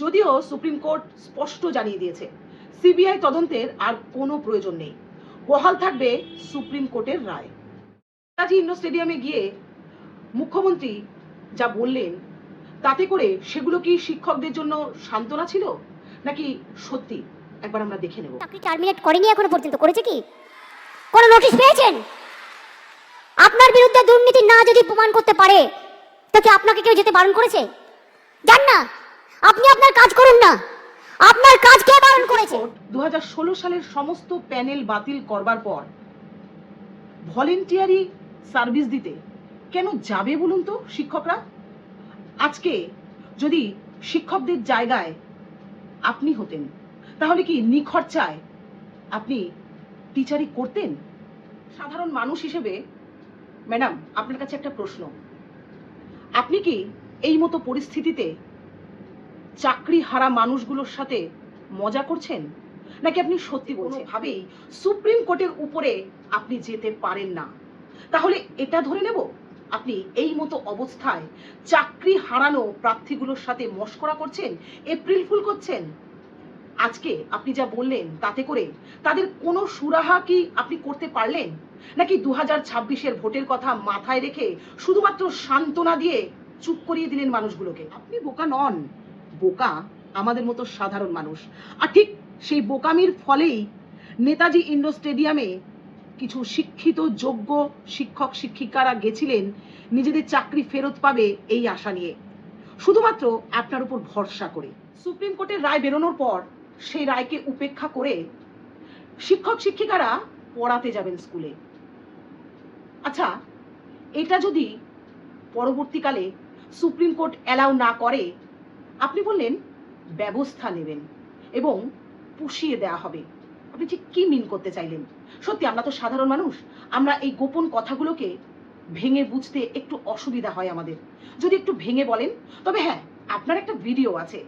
যদিও supreme court স্পষ্ট জানিয়ে দিয়েছে, সিবিআই তদন্তের আর কোনো প্রয়োজন নেই। বহাল থাকবে সুপ্রিম কোর্টের রায়। নেতাজি ইন্ডোর স্টেডিয়ামে গিয়ে মুখ্যমন্ত্রী যা বললেন, তাতে করে সেগুলো কি শিক্ষকদের জন্য সান্ত্বনা ছিল? নাকি সত্যি? একবার আমরা দেখে নেব। চাকরি টার্মিনেট করেনি এখনও পর্যন্ত, করেছে কি? কোনো নোটিশ পেয়েছেন? আপনার বিরুদ্ধে দুর্নীতি না যদি প্রমাণ করতে পারে, তো কি আপনাকে কেউ যেতে বারণ করেছে? যান না! আপনি আপনার কাজ করুন না। আপনার কাজ কে বারণ করেছে দু সালের সমস্ত প্যানেল বাতিল করবার পর ভলেন্টিয়ারি সার্ভিস দিতে কেন যাবে বলুন তো শিক্ষকরা? আজকে যদি শিক্ষকদের জায়গায় আপনি হতেন, তাহলে কি নিখরচায় আপনি টিচারি করতেন? সাধারণ মানুষ হিসেবে, ম্যাডাম, আপনার কাছে একটা প্রশ্ন। আপনি কি এই মতো পরিস্থিতিতে চাকরি হারা মানুষগুলোর সাথে মজা করছেন? নাকি আপনি সত্যি বলছেন? ভাবেই সুপ্রিম কোর্টের উপরে আপনি যেতে পারেন না। তাহলে এটা ধরে নেব? আপনি এই মতো অবস্থায় চাকরি হারানো প্রার্থীগুলোর সাথে মস্করা করছেন? এপ্রিল ফুল করছেন? আজকে আপনি যা বললেন তাতে করে তাদের কোনো সুরাহা কি আপনি করতে পারলেন? নাকি দু হাজার ছাব্বিশের ভোটের কথা মাথায় রেখে শুধুমাত্র সান্ত্বনা দিয়ে চুপ করিয়ে দিলেন মানুষগুলোকে? আপনি বোকা নন। বোকা আমাদের মতো সাধারণ মানুষ। আর ঠিক সেই বোকামির ফলেই নেতাজি ইন্ডোর স্টেডিয়ামে কিছু শিক্ষিত, যোগ্য শিক্ষক, শিক্ষিকারা গেছিলেন। নিজেদের চাকরি ফেরত পাবে এই আশা নিয়ে। শুধুমাত্র আপনার উপর ভরসা করে। সুপ্রিম কোর্টের রায় বেরোনোর পর সেই রায়কে উপেক্ষা করে শিক্ষক, শিক্ষিকারা পড়াতে যাবেন স্কুলে। আচ্ছা এটা যদি পরবর্তীকালে সুপ্রিম কোর্ট অ্যালাউ না করে আপনি বললেন ব্যবস্থা নেবেন এবং পুষিয়ে দেয়া হবে। আপনি ঠিক কি মিন করতে চাইলেন? সত্যি আমরা তো সাধারণ মানুষ, আমরা এই গোপন কথাগুলোকে ভেঙে বুঝতে একটু অসুবিধা হয় আমাদের। যদি একটু ভেঙে বলেন, তবে হ্যাঁ আপনার একটা ভিডিও আছে,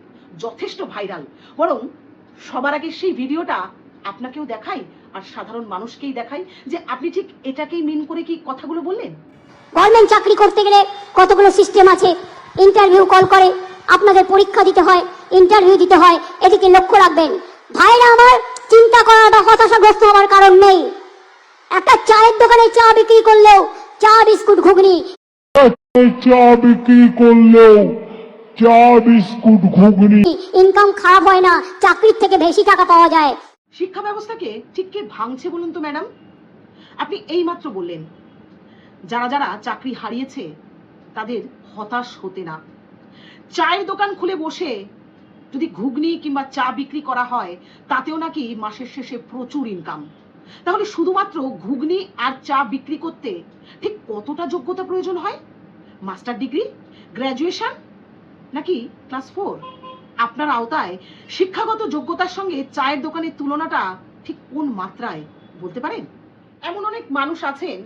যথেষ্ট ভাইরাল বরং সবার আগে সেই ভিডিওটা আপনাকেও দেখাই, আর সাধারণ মানুষকেই দেখাই যে আপনি ঠিক এটাকেই মিন করে কি কথাগুলো বললেন? গভর্নমেন্ট চাকরি করতে গেলে কতগুলো সিস্টেম আছে ইন্টারভিউ কল করে আপনাদের পরীক্ষা দিতে হয় ইন্টারভিউ দিতে হয় এদিকে লক্ষ্য রাখবেন। ভাইরা আমার চিন্তা করার বা হতাশাগ্রস্ত হওয়ার কারণ নেই। একটা চায়ের দোকানে চা বিক্রি করলেও চা বিস্কুট ঘুগনি। চা বিক্রি করলেও চা বিস্কুট ঘুগনি। ইনকাম খারাপ হয় না চাকরির থেকে বেশি টাকা পাওয়া যায়। শিক্ষা ব্যবস্থাকে ঠিক কে ভাঙছে বলুন তো ম্যাডাম? আপনি এইমাত্র বললেন যারা যারা চাকরি হারিয়েছে তাদের হতাশ হতে না। চায়ের দোকান খুলে বসে যদি ঘুগনি কিংবা চা বিক্রি করা হয়, তাতেও নাকি মাসের শেষে প্রচুর ইনকাম তাহলে শুধুমাত্র ঘুগনি আর চা বিক্রি করতে ঠিক কতটা যোগ্যতা প্রয়োজন হয়? Master degree? গ্র্যাজুয়েশন? নাকি ক্লাস ফোর? আপনার আওতায় শিক্ষাগত যোগ্যতার সঙ্গে চায়ের দোকানের তুলনাটা ঠিক কোন মাত্রায় বলতে পারেন? এমন অনেক মানুষ আছেন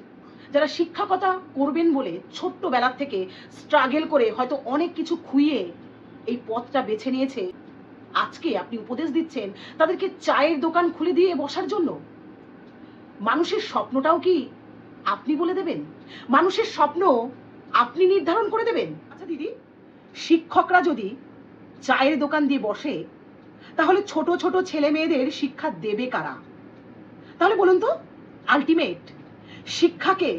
যারা শিক্ষকতা করবেন বলে ছোট্টবেলার থেকে স্ট্রাগল করে হয়তো অনেক কিছু খুইয়ে এই পথটা বেছে নিয়েছে, আজকে আপনি উপদেশ দিচ্ছেন তাদেরকে চায়ের দোকান খুলে দিয়ে বসার জন্য। মানুষের স্বপ্নটাও কি আপনি বলে দেবেন? মানুষের স্বপ্ন আপনি নির্ধারণ করে দেবেন? আচ্ছা দিদি, শিক্ষকরা যদি চায়ের দোকান দিয়ে বসে, তাহলে ছোট ছোট ছেলে মেয়েদের শিক্ষা দেবে কারা? তাহলে বলুন তো আলটিমেট শিক্ষাকে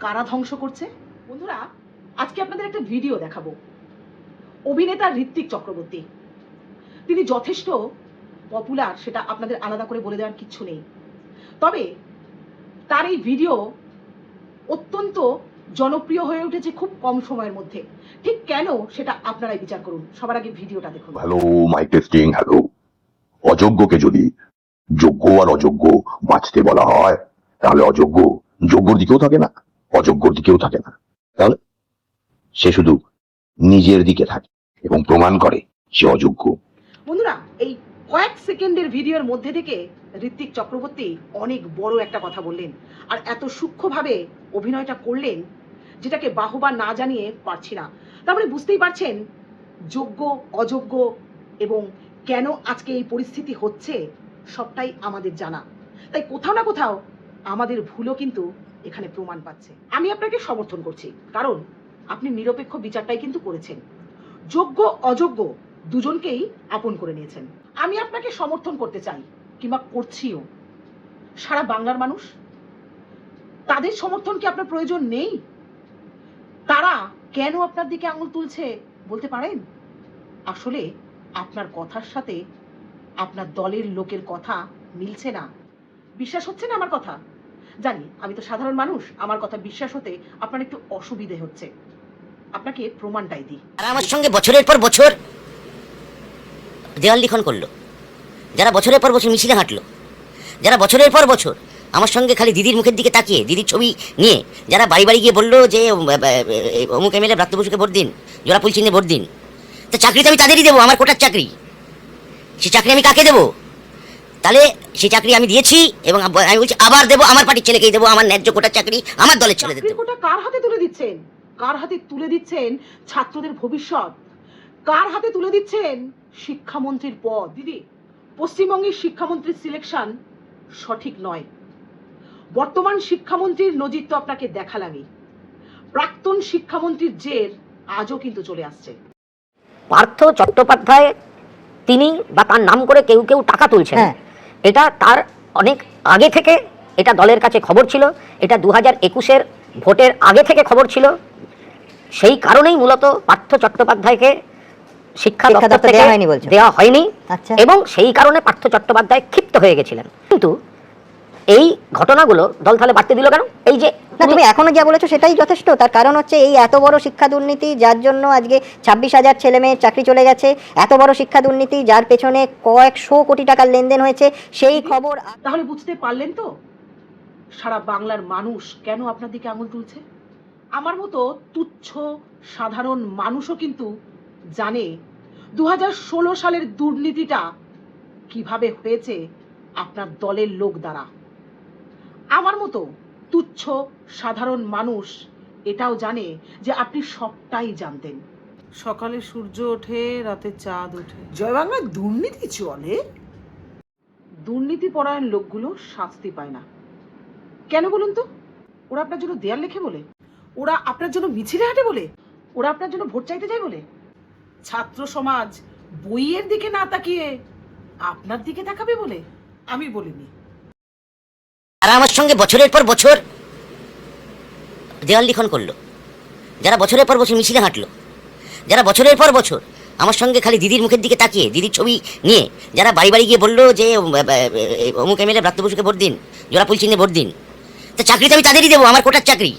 কারা ধ্বংস করছে? বন্ধুরা, আজকে আপনাদের একটা ভিডিও দেখাবো। অভিনেতা ঋত্বিক চক্রবর্তী। তিনি যথেষ্ট পপুলার সেটা আপনাদের আলাদা করে বলে দেওয়ার কিচ্ছু নেই। তবে তার এই ভিডিও অত্যন্ত জনপ্রিয় হয়ে উঠেছে খুব কম সময়ের মধ্যে। ঠিক কেন সেটা আপনারাই বিচার করুন। সবার আগে ভিডিওটা দেখুন। হ্যালো মাইক টেস্টিং হ্যালো অযোগ্যকে যদি যোগ্য আর অযোগ্য বাঁচতে বলা হয়, তাহলে অযোগ্য যোগ্যর দিকেও থাকে না, অযোগ্যর দিকেও থাকে না। তাহলে সে শুধু নিজের দিকে থাকে এবং প্রমাণ করে সে অযোগ্য। বন্ধুরা, এই কয়েক সেকেন্ডের ভিডিওর মধ্যে থেকে ঋত্বিক চক্রবর্তী অনেক বড় একটা কথা বললেন আর এত সূক্ষ্মভাবে অভিনয়টা করলেন যেটাকে বাহবা না জানিয়ে পারছি না। তার মানে বুঝতেই পারছেন, যোগ্য, অযোগ্য এবং কেন আজকে এই পরিস্থিতি হচ্ছে সবটাই আমাদের জানা। তাই কোথাও না কোথাও আমাদের ভুলও কিন্তু এখানে প্রমাণ পাচ্ছে। আমি আপনাকে সমর্থন করছি, কারণ আপনি নিরপেক্ষ বিচারটাই কিন্তু করেছেন। যোগ্য, অযোগ্য দুজনকেই আপন করে নিয়েছেন। আমি আপনাকে সমর্থন করতে চাই, কিংবা করছিও। সারা বাংলার মানুষ, তাদের সমর্থন কি আপনার প্রয়োজন নেই? তারা কেন আপনার দিকে আঙুল তুলছে বলতে পারেন? আসলে আপনার কথার সাথে আপনার দলের লোকের কথা মিলছে না। বিশ্বাস হচ্ছে না আমার কথা? জানি, আমি তো সাধারণ মানুষ, আমার কথা বিশ্বাস হতে আপনার একটু অসুবিধে হচ্ছে। আপনাকে প্রমাণটাই দিই। তারা আমার সঙ্গে বছরের পর বছর দেওয়াল লিখন করল। যারা বছরের পর বছর মিছিলে হাঁটলো, যারা বছরের পর বছর আমার সঙ্গে খালি দিদির মুখের দিকে তাকিয়ে, দিদির ছবি নিয়ে, যারা বাড়ি বাড়ি গিয়ে বলল যে অমুক এমএলএ ব্রাত্য ভোট দিন, জোড়া ফুল চিহ্নে ভোট দিন, তো চাকরি তো আমি তাদেরই দেবো, আমার কোটার চাকরি। সেই চাকরি আমি কাকে দেবো? তাহলে সেই চাকরি আমি দিয়েছি এবং আমি বলছি আবার দেবো আমার পার্টির ছেলেকেই দেবো আমার ন্যায্য কোটার চাকরি আমার দলের ছেলেদের দেবো। কোটা কার হাতে তুলে দিচ্ছেন? কার হাতে তুলে দিচ্ছেন ছাত্রদের ভবিষ্যৎ? কার হাতে তুলে দিচ্ছেন শিক্ষামন্ত্রীর পদ? দিদি পশ্চিমবঙ্গের শিক্ষামন্ত্রীর সিলেকশন সঠিক নয়। বর্তমান শিক্ষামন্ত্রীর নজির তো আপনাকে দেখা দেখালামই। প্রাক্তন শিক্ষামন্ত্রীর জের আজও কিন্তু চলে আসছে। পার্থ চট্টোপাধ্যায় তিনি বা তার নাম করে কেউ কেউ টাকা তুলছেন। এটা তার অনেক আগে থেকে এটা দলের কাছে খবর ছিল এটা দু হাজার একুশের ভোটের আগে থেকে খবর ছিল সেই কারণেই মূলত পার্থ চট্টোপাধ্যায়কে শিক্ষা দপ্তর থেকে দেওয়া হয়নি বলছো? দেওয়া হয়নি আচ্ছা। এবং সেই কারণে পার্থ চট্টোপাধ্যায় ক্ষিপ্ত হয়ে গেছিলেন কিন্তু এই ঘটনাগুলো দল তাহলে বাড়তে দিল কেন? এই যে না তুমি এখনও যা বলেছ সেটাই যথেষ্ট। তার কারণ হচ্ছে এই এত বড় শিক্ষা দুর্নীতি যার জন্য আজকে ছাব্বিশ হাজার ছেলে মেয়ের চাকরি চলে গেছে এত বড় শিক্ষা দুর্নীতি যার পেছনে কয়েকশো কোটি টাকার লেনদেন হয়েছে সেই খবর তাহলে বুঝতে পারলেন তো? সারা বাংলার মানুষ কেন আপনার দিকে আঙুল তুলছে? আমার মতো তুচ্ছ সাধারণ মানুষও কিন্তু জানে দু হাজার ষোলো সালের দুর্নীতিটা কীভাবে হয়েছে আপনার দলের লোক দ্বারা। আমার মতো তুচ্ছ সাধারণ মানুষ এটাও জানে যে আপনি সবটাই জানতেন। সকালে সূর্য ওঠে রাতে চাঁদ ওঠে। জয় বাংলায় দুর্নীতি চলে? দুর্নীতি পরায়ণ লোকগুলো শাস্তি পায় না। কেন বলুন তো? ওরা আপনার জন্য দেয়াল লেখে বলে? ওরা আপনার জন্য মিছিলে হাঁটে বলে? ওরা আপনার জন্য ভোট চাইতে যায় বলে? ছাত্র সমাজ বইয়ের দিকে না তাকিয়ে আপনার দিকে তাকাবে বলে? আমি বলিনি। তারা আমার সঙ্গে বছরের পর বছর দেওয়াল লিখন করল। যারা বছরের পর বছর মিছিলে হাঁটলো, যারা বছরের পর বছর আমার সঙ্গে খালি দিদির মুখের দিকে তাকিয়ে, দিদির ছবি নিয়ে, যারা বাড়ি বাড়ি গিয়ে বলল যে অমুক এমএলএ ব্রাত্য বসুকে ভোট দিন, জোড়া পুলিশ চিহ্নে ভোট দিন, তা চাকরিটা আমি তাদেরই দেবো, আমার কোটার চাকরি।